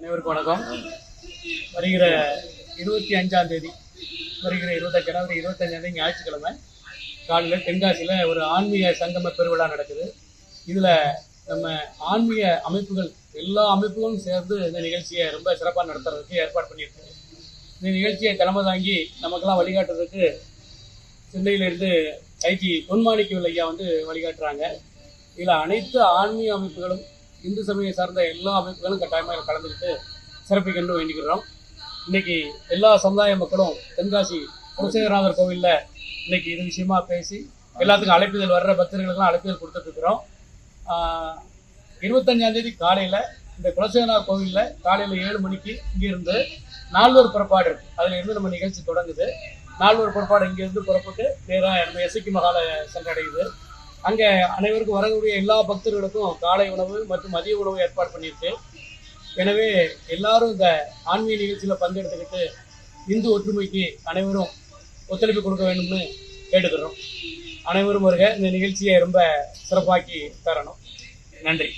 அனைவருக்கும் வணக்கம். வருகிற இருபத்தி அஞ்சாம் தேதி வருகிற இருபத்தி ஜனவரி இருபத்தஞ்சாம் தேதி ஞாயிற்றுக்கிழமை காலையில் தென்காசியில் ஒரு ஆன்மீக சங்கம பெருவிழா நடக்குது. இதில் நம்ம ஆன்மீக அமைப்புகள் எல்லா அமைப்புகளும் சேர்ந்து இந்த நிகழ்ச்சியை ரொம்ப சிறப்பாக நடத்துறதுக்கு ஏற்பாடு பண்ணியிருக்கு இந்த நிகழ்ச்சியை தலைமை தாங்கி நமக்கெல்லாம் வழிகாட்டுறதுக்கு சென்னையிலிருந்து ஐஜி பொன்மாணிக்கவில் ஐயா வந்து வழிகாட்டுறாங்க. இதில் அனைத்து ஆன்மீக அமைப்புகளும் இந்து சமயம் சார்ந்த எல்லா அமைப்புகளும் கட்டாயமாக இதில் கலந்துக்கிட்டு சிறப்பிக்கணும்னு வேண்டிக்கிறோம். இன்னைக்கு எல்லா சமுதாய மக்களும் தென்காசி குலசேகரநாதர் கோவிலில் இன்னைக்கு இது விஷயமா பேசி எல்லாத்துக்கும் அழைப்புதல் வர்ற பக்தர்களுக்கெல்லாம் அழைப்புதல் கொடுத்துட்ருக்குறோம். இருபத்தஞ்சாந்தேதி காலையில் இந்த குலசேகரநாதர் கோவிலில் காலையில் ஏழு மணிக்கு இங்கேருந்து நால்வர் புறப்பாடு இருக்குது அதில் இருந்து நம்ம நிகழ்ச்சி தொடங்குது. நால்வர் புறப்பாடு இங்கேருந்து புறப்பட்டு நேராக நம்ம எசக்கி மகால சென்றடையுது. அங்கே அனைவருக்கும் வரக்கூடிய எல்லா பக்தர்களுக்கும் காலை உணவு மற்றும் மதிய உணவு ஏற்பாடு பண்ணியிருக்கு எனவே எல்லாரும் இந்த ஆன்மீக நிகழ்ச்சியில் பங்கெடுத்துக்கிட்டு இந்து ஒற்றுமைக்கு அனைவரும் ஒத்துழைப்பு கொடுக்க வேண்டும்னு கேட்டுக்கிறோம். அனைவரும் வருக. இந்த நிகழ்ச்சியை ரொம்ப சிறப்பாக்கி தரணும். நன்றி.